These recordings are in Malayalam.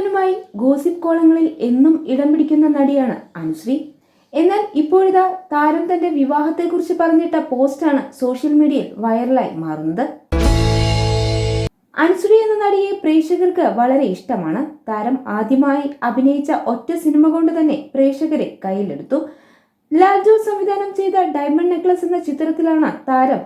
മുകുന്ദനുമായി ഗോസിപ്പ് കോളങ്ങളിൽ എന്നും ഇടം പിടിക്കുന്ന നടിയാണ് അനുശ്രീ എന്നാൽ ഇപ്പോഴിതാ താരം തന്റെ വിവാഹത്തെക്കുറിച്ച് പറഞ്ഞിട്ട പോസ്റ്റാണ് സോഷ്യൽ മീഡിയയിൽ വൈറലായി മാറുന്നത്. അനുശ്രീ എന്ന നടിയെ പ്രേക്ഷകർക്ക് വളരെ ഇഷ്ടമാണ്. താരം ആദ്യമായി അഭിനയിച്ച ഒറ്റ സിനിമ കൊണ്ട് തന്നെ പ്രേക്ഷകരെ കയ്യിലെടുത്തു. ലാൽജോ സംവിധാനം ചെയ്ത ഡയമണ്ട് നെക്ലസ് എന്ന ചിത്രത്തിലാണ് താരം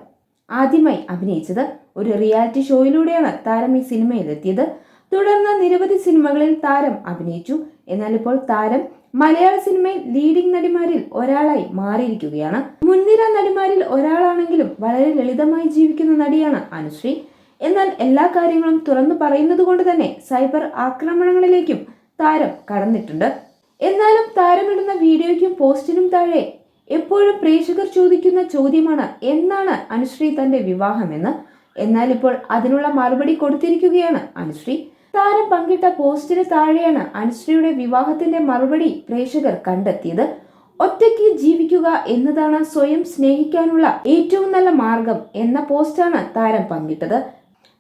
ആദ്യമായി അഭിനയിച്ചത്. ഒരു റിയാലിറ്റി ഷോയിലൂടെയാണ് താരം ഈ സിനിമയിലെത്തിയത്. തുടർന്ന് നിരവധി സിനിമകളിൽ താരം അഭിനയിച്ചു. എന്നാൽ ഇപ്പോൾ താരം മലയാള സിനിമയിൽ ലീഡിംഗ് നടിമാരിൽ ഒരാളായി മാറിയിരിക്കുകയാണ്. മുൻനിര നടിമാരിൽ ഒരാളാണെങ്കിലും വളരെ ലളിതമായി ജീവിക്കുന്ന നടിയാണ് അനുശ്രീ. എന്നാൽ എല്ലാ കാര്യങ്ങളും തുറന്നു പറയുന്നത് കൊണ്ട് തന്നെ സൈബർ ആക്രമണങ്ങളിലേക്കും താരം കടന്നിട്ടുണ്ട്. എന്നാലും താരമിടുന്ന വീഡിയോയ്ക്കും പോസ്റ്റിനും താഴെ എപ്പോഴും പ്രേക്ഷകർ ചോദിക്കുന്ന ചോദ്യമാണ് എന്നാണ് അനുശ്രീ തന്റെ വിവാഹമെന്ന്? എന്നാൽ ഇപ്പോൾ അതിനുള്ള മറുപടി കൊടുത്തിരിക്കുകയാണ് അനുശ്രീ. താരം പങ്കിട്ട പോസ്റ്റിന് താഴെയാണ് അനുശ്രീയുടെ വിവാഹത്തിന്റെ മറുപടി പ്രേക്ഷകർ കണ്ടെത്തിയത്. ഒറ്റയ്ക്ക് ജീവിക്കുക എന്നതാണ് സ്വയം സ്നേഹിക്കാനുള്ള ഏറ്റവും നല്ല മാർഗം എന്ന പോസ്റ്റാണ് താരം പങ്കിട്ടത്.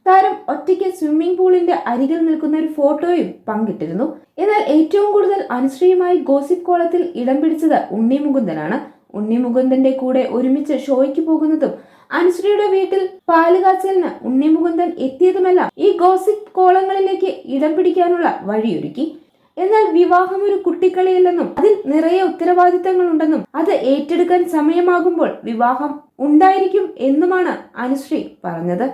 താരം ഒറ്റയ്ക്ക് സ്വിമ്മിംഗ് പൂളിന്റെ അരികിൽ നിൽക്കുന്ന ഒരു ഫോട്ടോയും പങ്കിട്ടിരുന്നു. എന്നാൽ ഏറ്റവും കൂടുതൽ അനുശ്രീയുമായി ഗോസിപ്പ് കോളത്തിൽ ഇടം പിടിച്ചത് ഉണ്ണി മുകുന്ദനാണ്. ഉണ്ണി മുകുന്ദന്റെ കൂടെ ഒരുമിച്ച് ഷോയ്ക്ക് പോകുന്നതും അനുശ്രീയുടെ വീട്ടിൽ പാലുകാച്ചലിന് ഉണ്ണി മുകുന്ദൻ എത്തിയതുമെല്ലാം ഈ ഗോസിപ്പ് കോളങ്ങളിലേക്ക് ഇടം പിടിക്കാനുള്ള വഴിയൊരുക്കി. എന്നാൽ വിവാഹം ഒരു കുട്ടിക്കളിയല്ലെന്നും അതിൽ നിറയെ ഉത്തരവാദിത്തങ്ങളുണ്ടെന്നും അത് ഏറ്റെടുക്കാൻ സമയമാകുമ്പോൾ വിവാഹം ഉണ്ടായിരിക്കും എന്നുമാണ് അനുശ്രീ പറഞ്ഞത്.